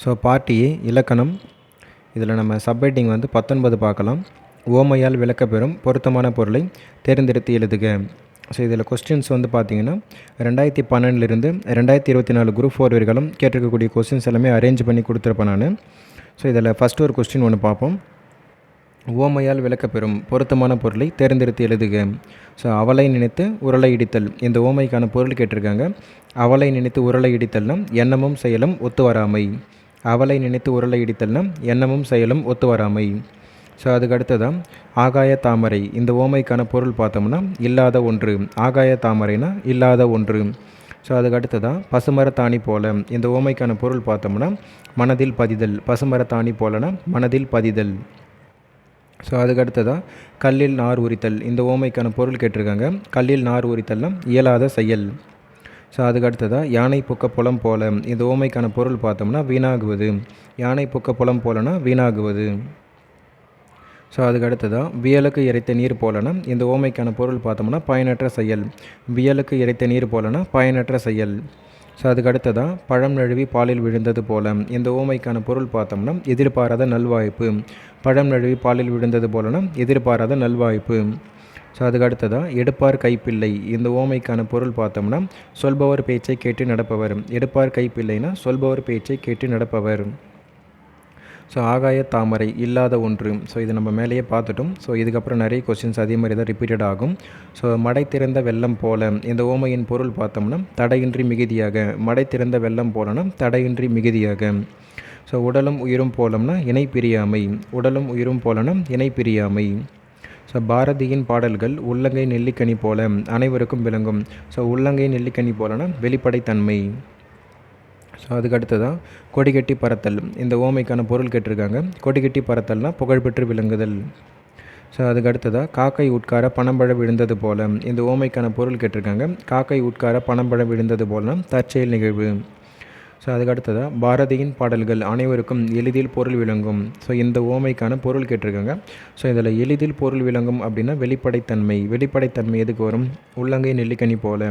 So பாட்டி இலக்கணம். இதில் நம்ம சப்ரைட்டிங் வந்து பத்தொன்பது பார்க்கலாம். ஓமையால் விளக்கப்பெறும் பொருத்தமான பொருளை தேர்ந்தெடுத்து எழுதுக. ஸோ இதில் கொஸ்டின்ஸ் வந்து பார்த்தீங்கன்னா ரெண்டாயிரத்தி பன்னெண்டுலேருந்து ரெண்டாயிரத்தி இருபத்தி நாலு குரூப் ஃபோர் வரைக்கும் கேட்டிருக்கக்கூடிய கொஸ்டின்ஸ் எல்லாமே அரேஞ்ச் பண்ணி கொடுத்துருப்பேன் நான். ஸோ இதில் ஃபஸ்ட்டு ஒரு கொஸ்டின் ஒன்று பார்ப்போம். ஓமையால் விளக்கப்பெறும் பொருத்தமான பொருளை தேர்ந்தெடுத்து எழுதுக. ஸோ அவளை நினைத்து உருளை இடித்தல். இந்த ஓமைக்கான பொருள் கேட்டிருக்காங்க. அவளை நினைத்து உருளை இடித்தல்னா எண்ணமும் செயலும் ஒத்து வராமை. அவளை நினைத்து உருளை இடித்தல்னா எண்ணமும் செயலும் ஒத்து வராமை ஸோ அதுக்கு அடுத்ததான் ஆகாய தாமரை. இந்த ஓமைக்கான பொருள் பார்த்தோம்னா இல்லாத ஒன்று. ஆகாய தாமரைனா இல்லாத ஒன்று. ஸோ அதுக்கு அடுத்ததான் பசுமரத்தாணி போல. இந்த ஓமைக்கான பொருள் பார்த்தோம்னா மனதில் பதிதல். பசுமரத்தாணி போலனா மனதில் பதிதல். ஸோ அதுக்கு அடுத்ததாக கல்லில் நார் உரித்தல். இந்த ஓமைக்கான பொருள் கேட்டிருக்காங்க. கல்லில் நார் உரித்தல்னா இயலாத செயல். ஸோ அதுக்கு அடுத்ததாக யானை புக்க புலம் போல. இந்த ஓமைக்கான பொருள் பார்த்தோம்னா வீணாகுவது. யானை புக்க புலம் போலனா வீணாகுவது. ஸோ அதுக்கு அடுத்ததாக வியலுக்கு இறைத்த நீர் போலனா இந்த ஓமைக்கான பொருள் பார்த்தோம்னா பயனற்ற செயல். வியலுக்கு இறைத்த நீர் போலனா பயனற்ற செயல். ஸோ அதுக்கு அடுத்ததாக பழம் நழுவி பாலில் விழுந்தது போல. இந்த ஓமைக்கான பொருள் பார்த்தோம்னா எதிர்பாராத நல்வாய்ப்பு. பழம் நழுவி பாலில் விழுந்தது போலனா எதிர்பாராத நல்வாய்ப்பு. ஸோ அதுக்கு அடுத்ததாக எடுப்பார் கைப்பிள்ளை. இந்த ஓமைக்கான பொருள் பார்த்தோம்னா சொல்பவர் பேச்சை கேட்டு நடப்பவர். எடுப்பார் கைப்பிள்ளைனா சொல்பவர் பேச்சை கேட்டு நடப்பவர். ஸோ ஆகாய தாமரை இல்லாத ஒன்று. ஸோ இது நம்ம மேலேயே பார்த்துட்டோம். ஸோ இதுக்கப்புறம் நிறைய கொஸ்டின்ஸ் அதே மாதிரி தான் ரிப்பீட்டட் ஆகும். ஸோ மடை திறந்த வெள்ளம் போல. இந்த ஓமையின் பொருள் பார்த்தோம்னா தடையின்றி மிகுதியாக. மடை திறந்த வெள்ளம் போலனா தடையின்றி மிகுதியாக. ஸோ உடலும் உயிரும் போலம்னா இணை பிரியாமை. உடலும் உயிரும் போலனா இணை பிரியாமை. ஸோ பாரதியின் பாடல்கள் உள்ளங்கை நெல்லிக்கனி போல அனைவருக்கும் விளங்கும். ஸோ உள்ளங்கை நெல்லிக்கனி போலனா வெளிப்படைத்தன்மை. ஸோ அதுக்கு அடுத்ததாக கொடிகட்டி பறத்தல் இந்த ஓமைக்கான பொருள் கேட்டிருக்காங்க. கொடிகட்டி பறத்தல்னால் புகழ்பெற்று விளங்குதல் ஸோ அதுக்கு அடுத்ததாக காக்கை உட்கார பணம்பழம் விழுந்தது போல இந்த ஓமைக்கான பொருள் கேட்டிருக்காங்க. காக்கை உட்கார பணம்பழம் விழுந்தது போலனா தற்செயல் நிகழ்வு ஸோ அதுக்கு அடுத்ததாக பாரதியின் பாடல்கள் அனைவருக்கும் எளிதில் பொருள் விளங்கும். ஸோ இந்த ஓமைக்கான பொருள் கேட்டிருக்காங்க. ஸோ இதில் எளிதில் பொருள் விளங்கும் அப்படின்னா வெளிப்படைத்தன்மை. வெளிப்படைத்தன்மை எதுக்கு வரும்? உள்ளங்கை நெல்லிக்கனி போல.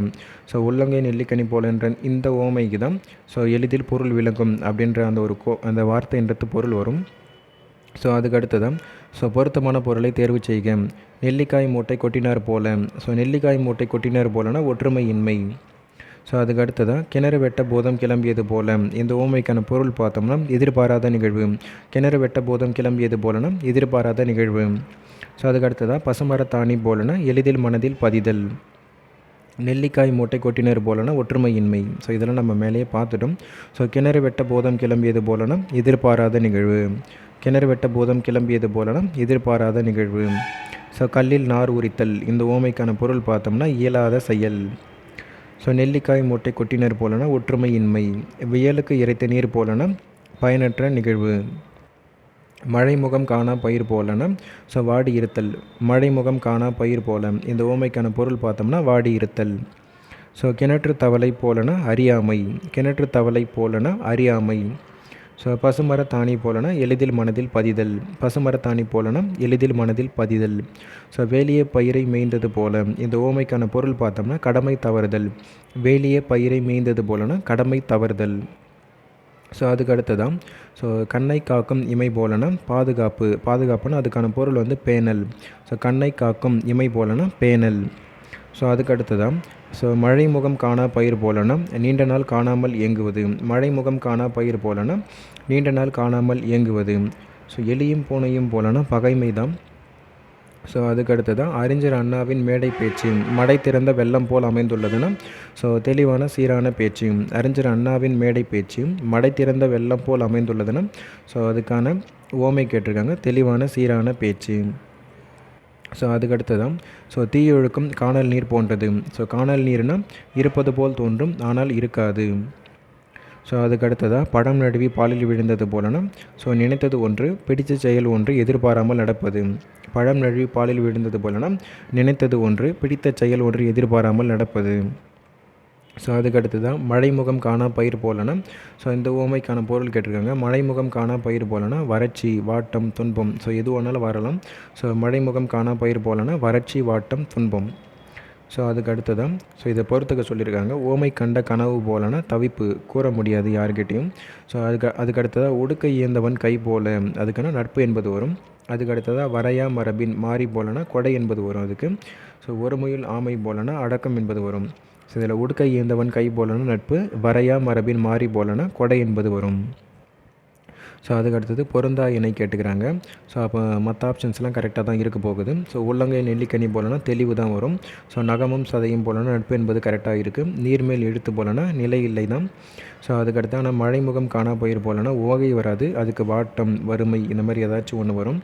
ஸோ உள்ளங்கை நெல்லிக்கனி போலன்ற இந்த ஓமைக்கு தான் ஸோ எளிதில் பொருள் விளங்கும் அப்படின்ற அந்த ஒரு கோ அந்த வார்த்தைன்றது பொருள் வரும். ஸோ அதுக்கு அடுத்ததான் ஸோ பொருத்தமான பொருளை தேர்வு செய்க. நெல்லிக்காய் மூட்டை கொட்டினார் போல. ஸோ நெல்லிக்காய் மூட்டை கொட்டினார் போலனா ஒற்றுமையின்மை. ஸோ அதுக்கு அடுத்ததாக கிணறு வெட்ட போதம் கிளம்பியது போல. இந்த ஓமைக்கான பொருள் பார்த்தோம்னா எதிர்பாராத நிகழ்வு. கிணறு வெட்ட போதம் கிளம்பியது போலனா எதிர்பாராத நிகழ்வு. ஸோ அதுக்கு அடுத்ததாக பசுமரத்தாணி போலனா எளிதில் மனதில் பதிதல். நெல்லிக்காய் மூட்டை கொட்டினர் போலனா ஒற்றுமையின்மை. ஸோ இதெல்லாம் நம்ம மேலேயே பார்த்துட்டோம். ஸோ கிணறு வெட்ட போதம் கிளம்பியது போலனா எதிர்பாராத நிகழ்வு. கிணறு வெட்ட போதம் கிளம்பியது போலனா எதிர்பாராத நிகழ்வு. ஸோ கல்லில் நார் உரித்தல். இந்த ஓமைக்கான பொருள் பார்த்தோம்னா இயலாத செயல். ஸோ நெல்லிக்காய் மூட்டை கொட்டினர் போலனா ஒற்றுமையின்மை வியலுக்கு இறைத்த நீர் போலனா பயனற்ற நிகழ்வு மழைமுகம் காணா பயிர் போலனா ஸோ வாடி இருத்தல் மழைமுகம் காணா பயிர் போல இந்த ஓமைக்கான பொருள் பார்த்தோம்னா வாடி இருத்தல். ஸோ கிணற்று தவளை போலனா அறியாமை கிணற்று தவளை போலனா அறியாமை. ஸோ பசுமரத்தாணி போலனா எளிதில் மனதில் பதிதல். பசுமரத்தாணி போலனா எளிதில் மனதில் பதிதல். ஸோ வேலிய பயிரை மேய்ந்தது போல. இந்த ஓமைக்கான பொருள் பார்த்தோம்னா கடமை தவறுதல். வேலிய பயிரை மேய்ந்தது போலனா கடமை தவறுதல். ஸோ அதுக்கு அடுத்ததான் ஸோ கண்ணை காக்கும் இமை போலனா பாதுகாப்பு. பாதுகாப்புன்னா அதுக்கான பொருள் வந்து பேனல் ஸோ கண்ணை காக்கும் இமை போலனா பேனல் ஸோ அதுக்கு அடுத்ததான் ஸோ மழை முகம் காணா பயிர் போலனா நீண்ட நாள் காணாமல் இயங்குவது. மழை முகம் காணா பயிர் போலனா நீண்ட நாள் காணாமல் இயங்குவது. ஸோ எலியும் பூனையும் போலனா பகைமை தான் ஸோ அதுக்கடுத்து தான் அறிஞர் அண்ணாவின் மேடை பேச்சு. மடை திறந்த வெள்ளம் போல் அமைந்துள்ளதுன்னா ஸோ தெளிவான சீரான பேச்சு. அறிஞர் அண்ணாவின் மேடை பேச்சு. மடை திறந்த வெள்ளம் போல் அமைந்துள்ளதுன்னா ஸோ அதுக்கான ஓமை கேட்டிருக்காங்க. தெளிவான சீரான பேச்சு. ஸோ அதுக்கடுத்ததான் ஸோ தீயொழுக்கும் காணல் நீர் போன்றது. ஸோ காணல் நீர்னால் இருப்பது போல் தோன்றும் ஆனால் இருக்காது. ஸோ அதுக்கு அடுத்ததாக படம் நடுவி பாலில் விழுந்தது போலனா ஸோ நினைத்தது ஒன்று பிடித்த செயல் ஒன்று எதிர்பாராமல் நடப்பது. பழம் நழுவி பாலில் விழுந்தது போலனா நினைத்தது ஒன்று பிடித்த செயல் ஒன்று எதிர்பாராமல் நடப்பது. ஸோ அதுக்கு அடுத்ததான் மழைமுகம் காணா பயிர் போலனா ஸோ இந்த ஓமைக்கான பொருள் கேட்டிருக்காங்க. மழைமுகம் காணா பயிர் போலனா வறட்சி வாட்டம் துன்பம். ஸோ எது வேணாலும் வரலாம். ஸோ மழைமுகம் காணா பயிர் போலனா வறட்சி வாட்டம் துன்பம். ஸோ அதுக்கு அடுத்ததான் ஸோ இதை பொறுத்துக்க சொல்லியிருக்காங்க ஓமை கண்ட கனவு போலனா தவிப்பு கூற முடியாது யாருக்கிட்டேயும் ஸோ அதுக்கு அதுக்கு அடுத்ததாக உடுக்கை இயந்தவன் கை போல அதுக்கான நட்பு என்பது வரும். அதுக்கு அடுத்ததாக வரையா மரபின் மாறி போலனா கொடை என்பது வரும் அதுக்கு. ஸோ ஒரு முயல் ஆமை போலனா அடக்கம் என்பது வரும். ஸோ இதில் உடுக்கை இயந்தவன் கை போலனா நட்பு வரையா மரபின் மாறி போலனா கொடை என்பது வரும். ஸோ அதுக்கு அடுத்தது பொருந்தா இணை கேட்டுக்கிறாங்க. ஸோ அப்போ மற்ற ஆப்ஷன்ஸ்லாம் கரெக்டாக தான் இருக்க போகுது. ஸோ உள்ளங்கை நெல்லிக்கனி போலனா தெளிவு தான் வரும். ஸோ நகமும் சதையும் போலனா நட்பு என்பது கரெக்டாக இருக்குது நீர்மேல் எழுத்து போலனா நிலை இல்லை தான். ஸோ அதுக்கடுத்து ஆனால் மழைமுகம் காணா பயிர் போலனா ஓகை வராது. அதுக்கு வாட்டம் வறுமை இந்த மாதிரி ஏதாச்சும் ஒன்று வரும்.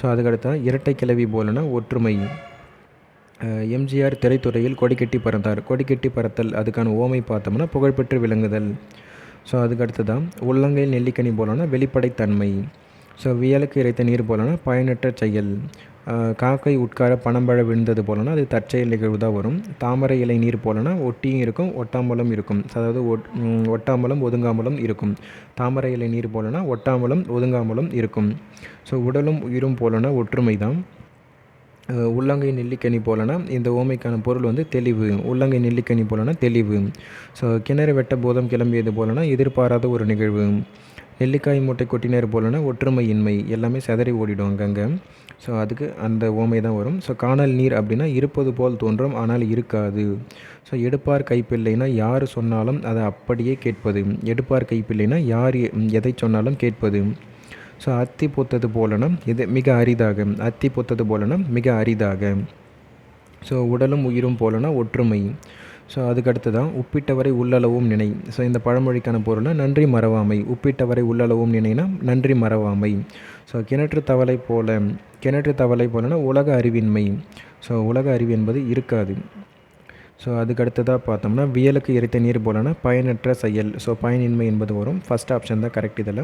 ஸோ அதுக்கடுத்தா இரட்டை கிளவி போலனா ஒற்றுமை. எம்ஜிஆர் திரைத்துறையில் கொடிக்கட்டி பறந்தார். கொடிக்கட்டி பறத்தல் அதுக்கான ஓமை பார்த்தோம்னா புகழ்பெற்று விளங்குதல். ஸோ அதுக்கு அடுத்ததான் உள்ளங்கையில் நெல்லிக்கனி போலனா வெளிப்படைத்தன்மை. ஸோ வியலுக்கு இறைத்த நீர் போலனா பயனற்ற செயல். காக்கை உட்கார பணம்பழ விழுந்தது போலனா அது தற்செயல் நிகழ்வு தான் வரும். தாமரை இலை நீர் போலனா ஒட்டியும் இருக்கும் ஒட்டாம்பலம் இருக்கும். அதாவது ஒட் ஒதுங்காமலும் இருக்கும். தாமரை இலை நீர் போலனா ஒட்டாம்பலம் ஒதுங்காமலும் இருக்கும். ஸோ உடலும் உயிரும் போலனா ஒற்றுமை தான் உள்ளங்கை நெல்லிக்கனி போலனா இந்த ஓமைக்கான பொருள் வந்து தெளிவு. உள்ளங்கை நெல்லிக்கனி போலனா தெளிவு. ஸோ கிணறு வெட்ட போதம் கிளம்பியது போலனா எதிர்பாராத ஒரு நிகழ்வு. நெல்லிக்காய் மூட்டை கொட்டினர் போலனா ஒற்றுமையின்மை எல்லாமே செதறி ஓடிடும் அங்கங்கே. ஸோ அதுக்கு அந்த ஓமை தான் வரும். ஸோ காணல் நீர் அப்படின்னா இருப்பது போல் தோன்றும் ஆனால் இருக்காது. ஸோ எடுப்பார் கைப்பிள்ளைனா யார் சொன்னாலும் அதை அப்படியே கேட்பது. எடுப்பார் கைப்பிள்ளைனா யார் எதை சொன்னாலும் கேட்பது. ஸோ அத்தி பூத்தது போலனும் இது மிக அரிதாக அத்தி பூத்தது போலனா மிக அரிதாக ஸோ உடலும் உயிரும் போலனா ஒற்றுமை. ஸோ அதுக்கடுத்து தான் உப்பிட்டவரை உள்ளளவும் நினை. ஸோ இந்த பழமொழிக்கான பொருள்னா நன்றி மறவாமை. உப்பிட்டவரை உள்ளளவும் நினைனா நன்றி மறவாமை. ஸோ கிணற்று தவளை போல கிணற்று தவளை போலனா உலக அறிவின்மை. ஸோ உலக அறிவு என்பது இருக்காது. ஸோ அதுக்கு அடுத்ததாக பார்த்தோம்னா வியலுக்கு எரித்த நீர் போலனா பயனற்ற செயல். ஸோ பயனின்மை என்பது வரும். ஃபஸ்ட் ஆப்ஷன் தான் கரெக்ட் இதில்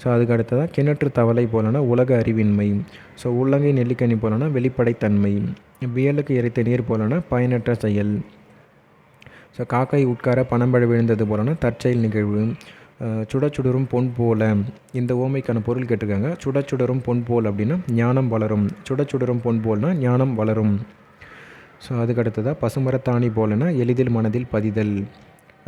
ஸோ அதுக்கு அடுத்ததாக கிணற்று தவளை போலனா உலக அறிவின்மை. ஸோ உள்ளங்கை நெல்லிக்கனி போலனா வெளிப்படைத்தன்மை. வியலுக்கு எரித்த நீர் போலனா பயனற்ற செயல். ஸோ காக்கை உட்கார பணம்பழ விழுந்தது போலனா தற்செயல் நிகழ்வு. சுட சுடரும் பொன் போல. இந்த ஓமைக்கான பொருள் கேட்டிருக்காங்க. சுட சுடரும் பொன் போல் அப்படின்னா ஞானம் வளரும். சுட சுடரும் பொன் போல்னா ஞானம் வளரும். ஸோ அதுக்கடுத்ததாக பசுமரத்தாணி போலனா எளிதில் மனதில் பதிதல்.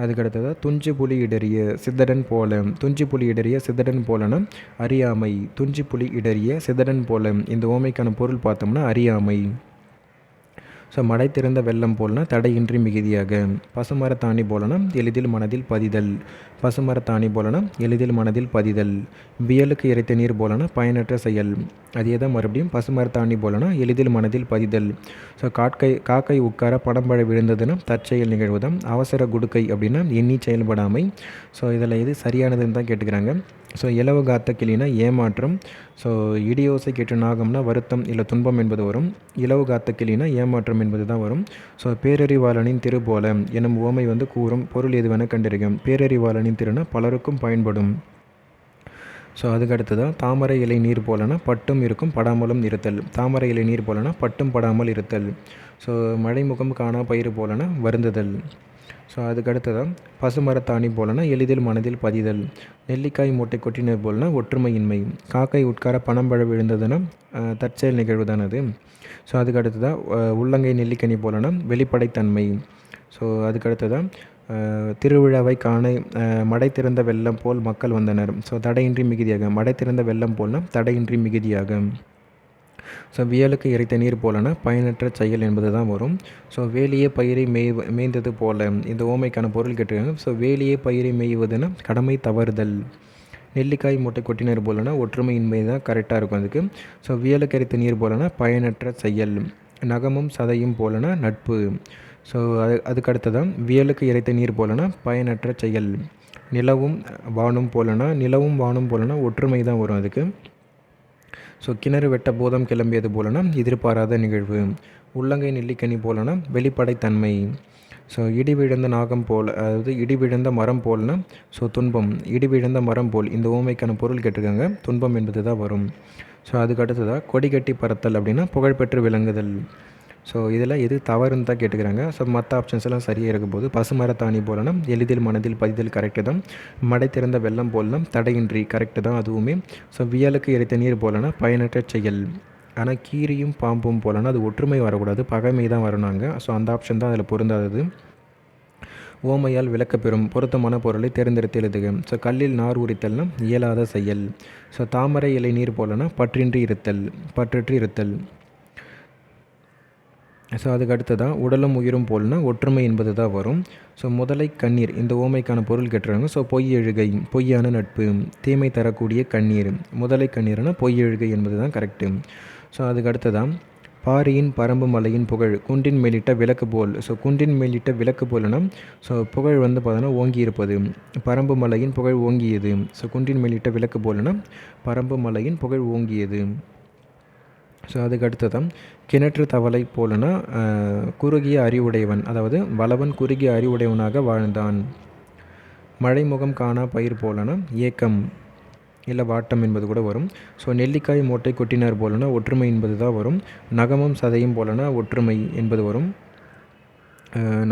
அதுக்கடுத்ததாக துஞ்சு புலி இடறிய சிதடன் போல துஞ்சு புலி இடறிய சிதடன் போலனா அறியாமை. துஞ்சு புலி இடறிய சிதடன் போல இந்த ஓமைக்கான பொருள் பார்த்தோம்னா அறியாமை. ஸோ மடை திறந்த வெள்ளம் போலனா தடையின்றி மிகுதியாக. பசுமரத்தாணி போலனா எளிதில் மனதில் பதிதல். பசுமரத்தாணி போலனா எளிதில் மனதில் பதிதல் வியலுக்கு இறைத்த நீர் போலனா பயனற்ற செயல். அதே தான் மறுபடியும் பசுமரத்தாணி போலனா எளிதில் மனதில் பதிதல். ஸோ காக்கை காக்கை உட்கார படம்பழ விழுந்ததுன்னா தற்செயல் நிகழ்வுதான். அவசர குடுக்கை அப்படின்னா எண்ணி செயல்படாமை. ஸோ இதில் எது சரியானதுன்னு தான் கேட்டுக்கிறாங்க. ஸோ இலவு காத்த கிளினா ஏமாற்றம். ஸோ இடியோசை கேட்டு நாகம்னா வருத்தம் இல்லை துன்பம் என்பது வரும். இலவு காத்த கிளினா ஏமாற்றம் என்பது தான் வரும். ஸோ பேரறிவாளனின் திருபோல எனும் ஓமை வந்து கூறும் பொருள் எதுவென கண்டறியும். பேரறிவாளனின் திறனை பலருக்கும் பயன்படும். ஸோ அதுக்கு அடுத்ததாக தாமரை இலை நீர் போலனா பட்டும் இருக்கும் படாமலும் இருத்தல். தாமரை இலை நீர் போலனா பட்டும் படாமல் இருத்தல். ஸோ மழைமுகம் காணா பயிர் போலனா வருந்துதல். ஸோ அதுக்கு அடுத்ததாக பசுமரத்தாணி போலனா எளிதில் மனதில் பதிதல். நெல்லிக்காய் மூட்டை கொட்டினர் போலனா ஒற்றுமையின்மை. காக்கை உட்கார பணம்பழ விழுந்ததுன்னா தற்செயல் நிகழ்வு தான் அது. ஸோ அதுக்கு அடுத்ததாக உள்ளங்கை நெல்லிக்கனி போலனா வெளிப்படைத்தன்மை. ஸோ அதுக்கு அடுத்ததாக திருவிழாவை காண மடை திறந்த வெள்ளம் போல் மக்கள் வந்தனர். ஸோ தடையின்றி மிகுதியாக. மடை திறந்த வெள்ளம் போல்னால் தடையின்றி மிகுதியாக. ஸோ வியலுக்கு இறைத்த நீர் போலனா பயனற்ற செயல் என்பது தான் வரும். ஸோ வேலியே பயிரை மேய் மேய்ந்தது போல. இந்த ஓமைக்கான பொருள் கேட்டிருக்காங்க. ஸோ வேலியே பயிரை மேய்வதுன்னா கடமை தவறுதல். நெல்லிக்காய் மூட்டை கொட்டினர் போலனா ஒற்றுமையின்மை தான் கரெக்டாக இருக்கும் அதுக்கு. ஸோ வியலுக்கு இறைத்த நீர் போலனா பயனற்ற செயல். நகமும் சதையும் போலனா நட்பு. ஸோ அது அதுக்கு அடுத்ததான் வியலுக்கு இறைத்த நீர் போலனா பயனற்ற செயல். நிலவும் வானும் போலனா நிலவும் வானும் போலனா ஒற்றுமை தான் வரும் அதுக்கு. ஸோ கிணறு வெட்ட போதம் கிளம்பியது போலனா எதிர்பாராத நிகழ்வு. உள்ளங்கை நெல்லிக்கனி போலனா வெளிப்படைத்தன்மை. ஸோ இடி விழுந்த நாகம் போல் அதாவது இடி விழுந்த மரம் போல்னா ஸோ துன்பம். இடி விழுந்த மரம் போல் இந்த ஓமைக்கான பொருள் கேட்டிருக்காங்க துன்பம் என்பது தான் வரும். ஸோ அதுக்கு அடுத்ததாக கொடி கட்டி பறத்தல் அப்படின்னா புகழ்பெற்று விளங்குதல். ஸோ இதில் எது தவறுன்னு தான் கேட்டுக்கிறாங்க. ஸோ மற்ற ஆப்ஷன்ஸ் எல்லாம் சரியாக இருக்கும்போது பசுமரத்தாணி போலனும் எளிதில் மனதில் பதிதல் கரெக்டு தான். மடை திறந்த வெள்ளம் போலனும் தடையின்றி கரெக்டு தான் அதுவுமே. ஸோ வியலுக்கு எரித்த நீர் போலனா பயனற்ற செயல். ஆனால் கீரியும் பாம்பும் போலனா அது ஒற்றுமை வரக்கூடாது. பகைமை தான் வரணுங்க ஸோ அந்த ஆப்ஷன் தான் அதில் பொருந்தாதது. ஓமையால் விளக்கப்பெறும் பொருத்தமான பொருளை தேர்ந்தெடுத்து எழுதுக. ஸோ கல்லில் நார் உரித்தல்னா இயலாத செயல். ஸோ தாமரை இலை நீர் போலனா பற்றின்றி இருத்தல் பற்றற்று இருத்தல். ஸோ அதுக்கு அடுத்ததாக உடலும் உயிரும் போல்னா ஒற்றுமை என்பது தான் வரும். ஸோ முதலை கண்ணீர் இந்த ஓமைக்கான பொருள் கேட்டுறாங்க. ஸோ பொய் எழுகை பொய்யான நட்பு தீமை தரக்கூடிய கண்ணீர். முதலை கண்ணீர்னா பொய் எழுகை என்பது தான் கரெக்டு ஸோ அதுக்கு அடுத்ததாக பாரியின் பரம்பு மலையின் புகழ் குன்றின் மேலிட்ட விளக்கு போல். ஸோ குன்றின் மேலிட்ட விளக்கு போல்னா ஸோ புகழ் வந்து பார்த்தோன்னா ஓங்கி இருப்பது பரம்பு மலையின் புகழ் ஓங்கியது. ஸோ குன்றின் மேலிட்ட விளக்கு போல்னா பரம்பு மலையின் புகழ் ஓங்கியது. ஸோ அதுக்கு அடுத்ததான் கிணற்று தவளை போலனா குறுகிய அறிவுடையவன் அதாவது வளவன் குறுகிய அறிவுடையவனாக வாழ்ந்தான். மழைமுகம் காணா பயிர் போலனா ஏக்கம் இல்லை வாட்டம் என்பது கூட வரும். ஸோ நெல்லிக்காய் மூட்டை கொட்டினார் போலனா ஒற்றுமை என்பது தான் வரும். நகமும் சதையும் போலனா ஒற்றுமை என்பது வரும்.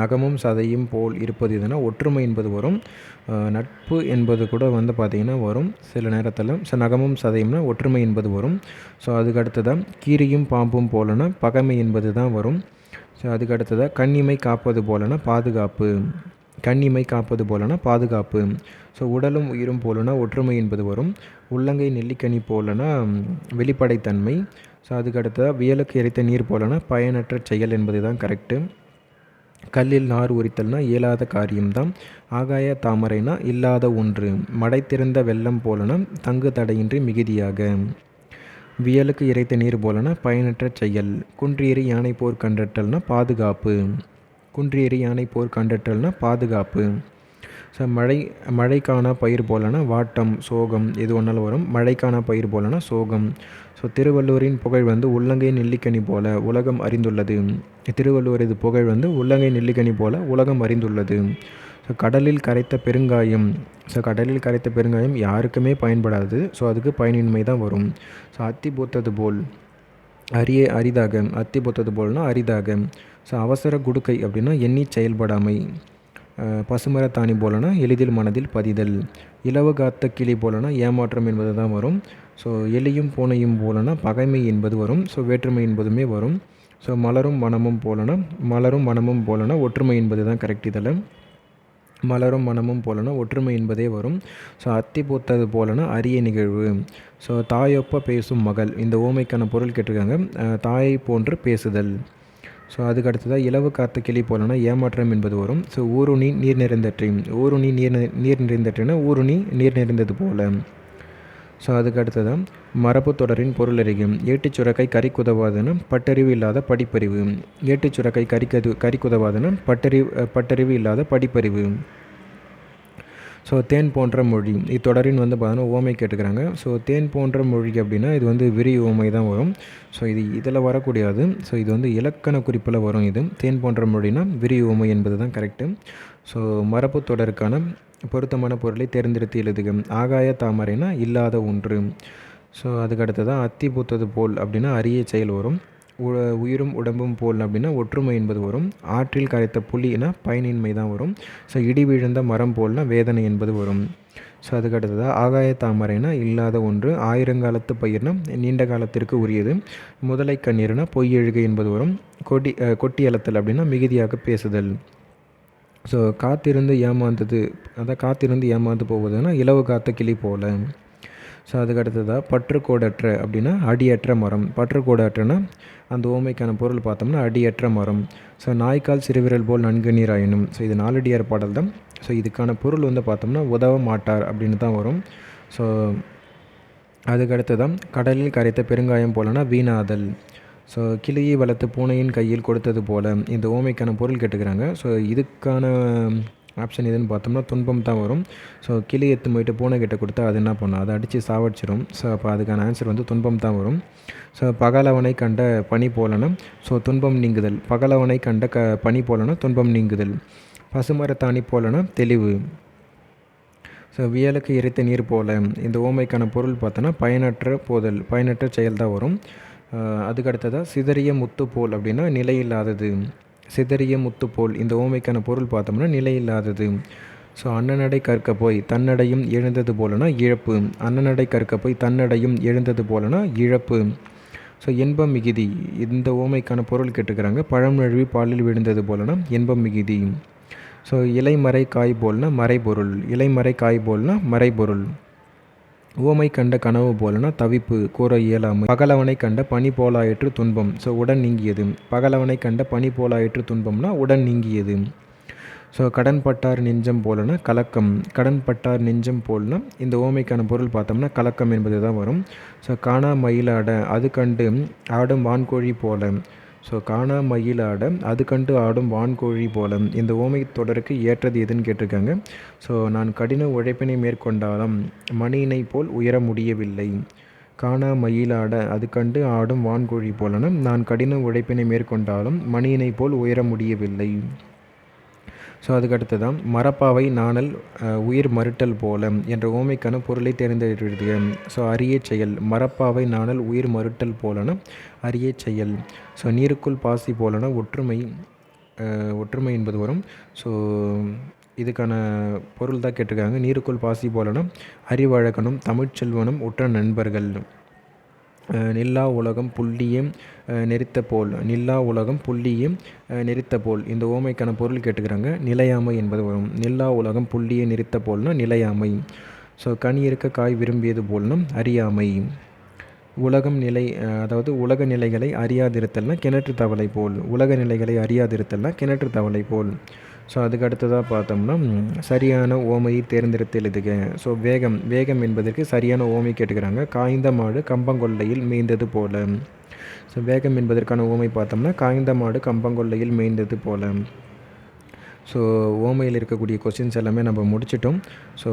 நகமும் சதையும் போல் இருப்பது எதுனா ஒற்றுமை என்பது வரும். நட்பு என்பது கூட வந்து பார்த்திங்கன்னா வரும். சில நேரத்தில் ஸோ நகமும் சதையும்னா ஒற்றுமை என்பது வரும். ஸோ அதுக்கு அடுத்ததாக கீரியும் பாம்பும் போலனா பகைமை என்பது தான் வரும். ஸோ அதுக்கு அடுத்ததாக கண்ணிமை காப்பது போலனா பாதுகாப்பு. கண்ணிமை காப்பது போலனா பாதுகாப்பு. ஸோ உடலும் உயிரும் போலனா ஒற்றுமை என்பது வரும். உள்ளங்கை நெல்லிக்கனி போலனா வெளிப்படைத்தன்மை. ஸோ அதுக்கு அடுத்ததாக வியலுக்கு எரித்த நீர் போலனா பயனற்ற செயல் என்பது தான் கரெக்டு கல்லில் நார் உரித்தல்னா இயலாத காரியம்தான். ஆகாய தாமரைனா இல்லாத ஒன்று. மடை திறந்த வெள்ளம் போலனா தங்கு தடையின்றி மிகுதியாக. வியலுக்கு இறைத்த நீர் போலனா பயனற்ற செயல். குன்றியறி யானை போர் கண்டட்டல்னா பாதுகாப்பு. குன்றியறி யானை போர் கண்டட்டல்னா பாதுகாப்பு. ஸோ மழை மழைக்கான பயிர் போலனா வாட்டம் சோகம். எது ஒன்றாலும் வரும். மழைக்கான பயிர் போலனா சோகம். ஸோ திருவள்ளுவரின் புகழ் வந்து உள்ளங்கை நெல்லிக்கனி போல உலகம் அறிந்துள்ளது. திருவள்ளுவரது புகழ் வந்து உள்ளங்கை நெல்லிக்கனி போல உலகம் அறிந்துள்ளது. ஸோ கடலில் கரைத்த பெருங்காயம். ஸோ கடலில் கரைத்த பெருங்காயம் யாருக்குமே பயன்படாது. ஸோ அதுக்கு பயனின்மை தான் வரும். ஸோ அத்தி பூத்தது போல். அரிய அரிதாக. அத்தி பூத்தது போல்னா அரிதாக. ஸோ அவசர குடுக்கை அப்படின்னா எண்ணி செயல்படாமை. பசுமரத்தாணி போலனா எளிதில் மனதில் பதிதல். இலவு காத்த கிளி போலனா ஏமாற்றம் என்பது தான் வரும். ஸோ எலியும் பூனையும் போலனா பகைமை என்பது வரும். ஸோ வேற்றுமை என்பதுமே வரும். ஸோ மலரும் மனமும் போலனா மலரும் மனமும் போலனா ஒற்றுமை என்பது தான் கரெக்ட் இதில் மலரும் மனமும் போலனா ஒற்றுமை என்பதே வரும். ஸோ அத்தி பூத்தது போலனா அரிய நிகழ்வு. ஸோ தாயொப்ப பேசும் மகள் இந்த ஓமைக்கான பொருள் கேட்டிருக்காங்க. தாயை போன்று பேசுதல். ஸோ அதுக்கு அடுத்ததாக இலவு காத்த கிளி போலனா ஏமாற்றம் என்பது வரும். ஸோ ஊருணி நீர் நிறைந்தற்றி ஊருணி நீர் நீர் நீர் நிறைந்தற்றினா ஊருணி நீர் நிறைந்தது போல. ஸோ அதுக்கு அடுத்ததான் மரபு தொடரின் பொருள் அறிகும் ஏட்டுச் சுரக்கை பட்டறிவு இல்லாத படிப்பறிவு. ஏட்டுச் சுரக்கை கறிக்கது கறிக்குதவாதுன்னா பட்டறிவு பட்டறிவு இல்லாத படிப்பறிவு. ஸோ தேன் போன்ற மொழி. இத்தொடரின் வந்து பார்த்தோன்னா ஓமை கேட்டுக்கிறாங்க. ஸோ தேன் போன்ற மொழி அப்படின்னா இது வந்து விரி ஓமை தான் வரும். ஸோ இது இதில் வரக்கூடியது. ஸோ இது வந்து இலக்கண குறிப்பில் வரும் இது. தேன் போன்ற மொழினா விரி ஓமை என்பது தான் கரெக்டு ஸோ மரபு தொடருக்கான பொருத்தமான பொருளை தேர்ந்தெடுத்து எழுதுக. ஆகாய தாமரைனா இல்லாத ஒன்று. ஸோ அதுக்கு அடுத்ததான் அத்தி பூத்தது போல் அப்படின்னா அரிய செயல் வரும். உ- உயிரும் உடம்பும் போல் அப்படின்னா ஒற்றுமை என்பது வரும். ஆற்றில் கரைத்த புலினா பயனின்மை தான் வரும். ஸோ இடி விழுந்த மரம் போல்னா வேதனை என்பது வரும். ஸோ அதுக்கு அடுத்ததாக ஆகாய தாமரைனா இல்லாத ஒன்று. ஆயிரங்காலத்து பயிர்னா நீண்ட காலத்திற்கு உரியது. முதலை கண்ணீர்னா பொய்யெழுகை என்பது வரும். கொடி கொட்டி அளத்தல் அப்படின்னா மிகுதியாக பேசுதல். ஸோ காத்திருந்து ஏமாந்தது அதான் காத்திருந்து ஏமாந்து போவதுன்னா இலவு காத்த கிளி போல. ஸோ அதுக்கு அடுத்ததாக பற்றுக்கோடற்ற அப்படின்னா அடியற்ற மரம். பற்றுக்கோடற்றனா அந்த ஓமைக்கான பொருள் பார்த்தோம்னா அடியற்ற மரம். ஸோ நாய்க்கால் சிறுவிரல் போல் நன்கு நீராயினும். ஸோ இது நாலடியார் பாடல் தான். ஸோ இதுக்கான பொருள் வந்து பார்த்தோம்னா உதவ மாட்டார் அப்படின்னு தான் வரும். ஸோ அதுக்கடுத்து தான் கடலில் கரைத்த பெருங்காயம் போலனா வீணாதல். ஸோ கிளியை வளர்த்து பூனையின் கையில் கொடுத்தது போல் இந்த ஓமைக்கான பொருள் கேட்டுக்கிறாங்க. ஸோ இதுக்கான ஆப்ஷன் எதுன்னு பார்த்தோம்னா துன்பம் தான் வரும். ஸோ கிளி எத்து போயிட்டு பூனை கிட்ட கொடுத்தா அது என்ன பண்ணும்? அதை அடித்து சாவடிச்சிடும் ஸோ அப்போ அதுக்கான ஆன்சர் வந்து துன்பம் தான் வரும். ஸோ பகலவனை கண்ட பனி போலனா. ஸோ துன்பம் நீங்குதல். பகலவனை கண்ட க பனி போலனா துன்பம் நீங்குதல். பசுமரத்தாணி போலனா தெளிவு. ஸோ வியலுக்கு இறைத்த நீர் போல இந்த ஓமைக்கான பொருள் பார்த்தோன்னா பயனற்ற போதல் பயனற்ற செயல் தான் வரும். அதுக்கு அடுத்ததாக சிதறிய முத்து போல் அப்படின்னா நிலையில்லாதது. சிதறிய முத்து போல் இந்த ஓமைக்கான பொருள் பார்த்தோம்னா நிலையில்லாதது. ஸோ அண்ணனடை கற்க போய் தன்னடையும் எழுந்தது போலனா இழப்பு. அண்ணனடை கற்க போய் தன்னடையும் எழுந்தது போலனா இழப்பு. ஸோ இன்பம் மிகுதி. இந்த ஓமைக்கான பொருள் கேட்டுக்கிறாங்க. பழம் நழுவி பாலில் விழுந்தது போலனா இன்பம் மிகுதி. ஸோ இலைமறை காய் போல்னா மறைபொருள். இலைமறை காய் போல்னா மறைபொருள். ஓமை கண்ட கனவு போலனா தவிப்பு கூற இயலாமை. பகலவனை கண்ட பனி போலாயிற்று துன்பம். ஸோ உடன் நீங்கியது. பகலவனை கண்ட பனி போலாயிற்று துன்பம்னா உடன் நீங்கியது. ஸோ கடன் பட்டார் நெஞ்சம் போலனா கலக்கம். கடன் பட்டார் நெஞ்சம் போலனா இந்த ஓமைக்கான பொருள் பார்த்தோம்னா கலக்கம் என்பது தான் வரும். ஸோ காணா மயிலாட அது கண்டு ஆடும் வான்கோழி போல. ஸோ காணா மயிலாட அது கண்டு ஆடும் வான்கோழி போல இந்த ஓமை தொடருக்கு ஏற்றது எதுன்னு கேட்டிருக்காங்க. ஸோ நான் கடின உழைப்பினை மேற்கொண்டாலும் மணியினை போல் உயர முடியவில்லை. காணா மயிலாட அது கண்டு ஆடும் வான்கோழி போலனும். நான் கடின உழைப்பினை மேற்கொண்டாலும் மணியினை போல் உயர முடியவில்லை. ஸோ அதுக்கு அடுத்ததான் மரப்பாவை நாணல் உயிர் மறுட்டல் போல என்ற ஓமைக்கான பொருளை தேர்ந்தெடுக்கிறது ஸோ அரிய செயல் மரப்பாவை நாணல் உயிர் மறுட்டல் போலன அரிய செயல். ஸோ நீருக்குள் பாசி போலன ஒற்றுமை ஒற்றுமை என்பது வரும். ஸோ இதுக்கான பொருள் தான் கேட்டிருக்காங்க. நீருக்குள் பாசி போலனும் அறிவழகனும் தமிழ்ச்செல்வனும் உற்ற நண்பர்கள். நில்லா உலகம் புள்ளியும் நெறித்த போல். நில்லா உலகம் புள்ளியும் நெறித்த போல். இந்த ஓமைக்கான பொருள் கேட்டுக்கிறாங்க. நிலையாமை என்பது வரும். நில்லா உலகம் புள்ளியை நெறித்த போல்னா நிலையாமை. ஸோ கனி இருக்க காய் விரும்பியது போல்னும் அறியாமை. உலகம் நிலை அதாவது உலக நிலைகளை அறியாதிருத்தல்னா கிணற்று தவளை போல். உலக நிலைகளை அறியாதிருத்தல்னா கிணற்று தவளை போல். ஸோ அதுக்கு அடுத்ததாக பார்த்தோம்னா சரியான ஓமையை தேர்ந்தெடுத்து எழுதுக. ஸோ வேகம் வேகம் என்பதற்கு சரியான ஓமை கேட்டுக்கிறாங்க. காய்ந்த மாடு கம்பங்கொல்லையில் மேய்ந்தது போல. ஸோ வேகம் என்பதற்கான ஓமை பார்த்தோம்னா காய்ந்த மாடு கம்பங்கொல்லையில் மேய்ந்தது போல. ஸோ ஓமையில் இருக்கக்கூடிய கொஸ்டின்ஸ் எல்லாமே நம்ம முடிச்சிட்டோம். ஸோ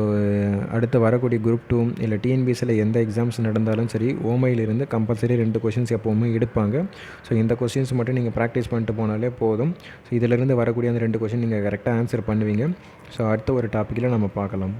அடுத்து வரக்கூடிய குரூப் டூ இல்லை டிஎன்பிஎஸ்சியில் எந்த எக்ஸாம்ஸ் நடந்தாலும் சரி ஓமையிலிருந்து கம்பல்சரி ரெண்டு கொஷின்ஸ் எப்போவுமே எடுப்பாங்க. ஸோ இந்த கொஸ்டின்ஸ் மட்டும் நீங்கள் ப்ராக்டிஸ் பண்ணிட்டு போனாலே போதும். ஸோ இதிலிருந்து வரக்கூடிய அந்த ரெண்டு கொஷின் நீங்கள் கரெக்டாக ஆன்சர் பண்ணுவீங்க. ஸோ அடுத்த ஒரு டாப்பிக்கில் நம்ம பார்க்கலாம்.